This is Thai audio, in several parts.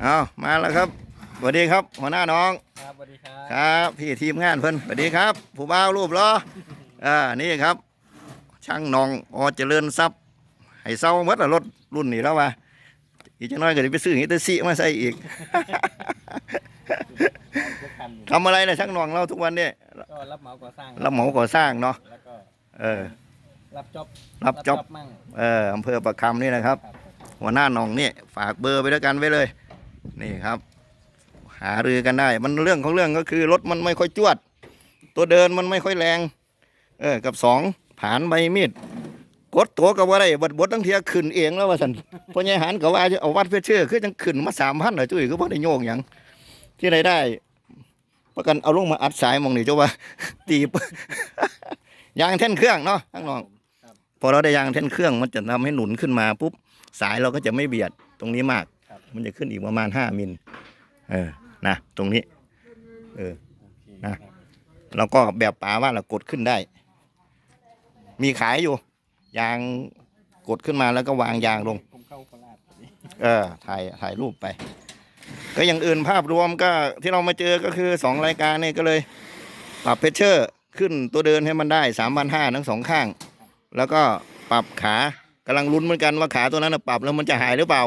เอามาแล้วครับสวัสดีครับ หัวหน้าน้อง ครับสวัสดีครับครับพี่ทีมงานเพิ่นสวัสดีครับ ผู้บ่าวรูปล้ออ่านี่ครับ ช่างนองอเจริญทรัพย์ให้เศร้าหมดละรถรุ่นนี้แล้วว่าอีกจังน้อยก็จะไปซื้อฮิตาซิมาใส่อีกทุกคันอยู่ทำอะไรนะช่างนองเราทุกวันเนี่ยก็รับเหมาก่อสร้างรับเหมาก่อสร้างเนาะแล้วก็เออรับจ็อบรับจ็อบมั่งเอออำเภอประคำนี่นะครับครับ หัวหน้าหนองนี่ฝากเบอร์ไปด้วยกันไว้เลย นี่ครับ หารือกันได้ มันเรื่องของเรื่องก็คือรถมันไม่ค่อยจวด ตัวเดินมันไม่ค่อยแรง เออ กับสองผานใบมีดกดตัวกับว่าได้บดบดตั้งเทียขึ้นเองแล้วว่าสันพญายหันก็ว่าจะเอาวัดเพชรเชื่อคือจังขึ้นมาสามพันเหรอจุ้ยก็พอได้โยกอย่างที่ไหนได้ประกันเอาลงมาอัดสายมองนี่เจ้าว่าตีบยางแท่นเครื่องเนาะทั้งน้องครับพอเราได้ยางแท่นเครื่องมันจะทำให้หนุนขึ้นมาปุ๊บสายเราก็จะไม่เบียดตรงนี้มากครับ มันจะขึ้นอีกประมาณห้ามิลเออนะตรงนี้ เออนะครับแล้วก็แบบป๋าว่าเรากดขึ้นได้ มีขายอยู่ ยางกดขึ้นมาแล้วก็วางยางลง เออถ่ายถ่ายรูปไป ก็อย่างอื่นภาพรวมก็ที่เรามาเจอก็คือสองรายการเนี่ยก็เลยปรับเพชเชอร์ขึ้นตัวเดินให้มันได้สามพันห้าทั้งสองข้าง แล้วก็ปรับขากำลังลุ้นเหมือนกันว่าขาตัวนั้นปรับแล้วมันจะหายหรือเปล่า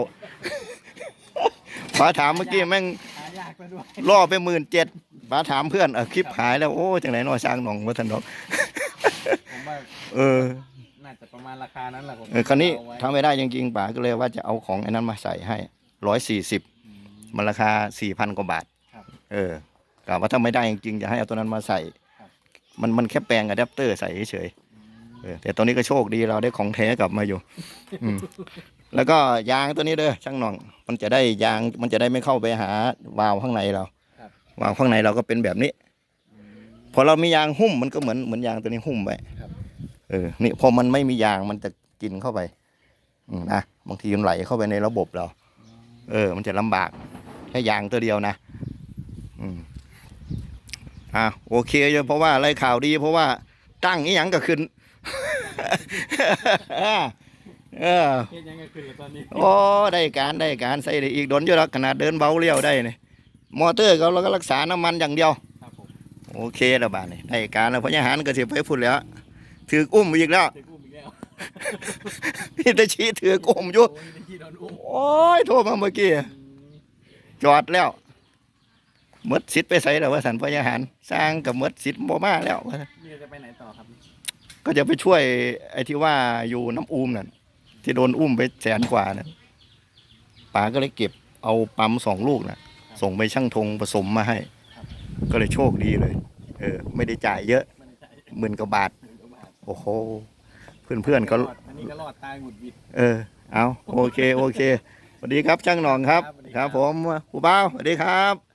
ป๋าถามเมื่อกี้แม่งหายากไปด้วยล่อไปหมื่นเจ็ดป๋าถามเพื่อนเออคลิปหายแล้ว โอ้จังไหนน้อยสร้างหนองมาทันดอกผมว่าเออ น่าจะประมาณราคานั้นแหละผมเออคันนี้เอาไว้ทำไม่ได้จริงๆป๋าก็เลยว่าจะเอาของไอ้นั้นมาใส่ให้ร้อยสี่สิบอืม มันราคาสี่พันกว่าบาทครับเออกะว่าถ้าไม่ได้จริงๆจะให้เอาตัวนั้นมาใส่ ครับ มันมันแค่แปลงอะแดปเตอร์ใส่เฉยๆเออแต่ตอนนี้ก็โชคดีเราได้ของแท้กลับมาอยู่ อืม แล้วก็ยางตัวนี้เด้อช่างหน่อง มันจะได้ยางมันจะได้ไม่เข้าไปหาวาล์วข้างในเราครับวาล์วข้างในเราก็เป็นแบบนี้อืมพอเรามียางหุ้มมันก็เหมือนเหมือนยางตัวนี้หุ้มไว้ครับเออนี่พอมันไม่มียางมันจะกินเข้าไปอืมนะบางทีมันไหลเข้าไปในระบบเรา เออ มันจะลำบากแค่ยางตัวเดียวนะอืมอะโอเคอยู่เพราะว่าอะไรข่าวดี เพราะว่าตั้งอีหยังก็ขึ้น เออเฮ็ดยังไงขึ้นเลยตอนนี้โอ้ได้การได้การใส่ได้อีกโดนอยู่แล้วขนาดเดินเบาเลี้ยวได้นี่มอเตอร์เขาเราก็รักษาน้ำมันอย่างเดียวครับผมโอเคแล้วบ้านนี่ได้การแล้วพญาหารก็สิไปพูดแล้วถืออุ้มอีกแล้วเด็กอุ้มอีกแล้วพี่ตะชี้ถืออุ้มอยู่โอ้ยได้ที่โดนอุ้มโอ้ยโทรมาเมื่อกี้อืมจอดแล้วหมดสิทธิ์ไปใส่แล้วว่าสันพญาหารสร้างกับหมดสิทธิ์บ่มาแล้วว่าซั่นนี่จะไปไหนต่อครับ ก็จะไปช่วยไอ้ที่ว่าอยู่น้ำอูมนั่น ที่โดนอุ้มไปแสนกว่านั่นป๋าก็เลยเก็บเอาปั๊มสองลูกน่ะส่งไปช่างธงผสมมาให้ ก็เลยโชคดีเลย เออ ไม่ได้จ่ายเยอะมันจะหมื่นกว่าบาทหมื่นกว่าบาท โอ้โห เพื่อนเพื่อนๆก็รอดอันนี้ก็รอดตายหงุดหวิดเออ เอาโอเค โอเคสวัสดีครับช่างหนองครับ ครับสวัสดีคครัรับบผมผู้บ่าวสวัสดีครับ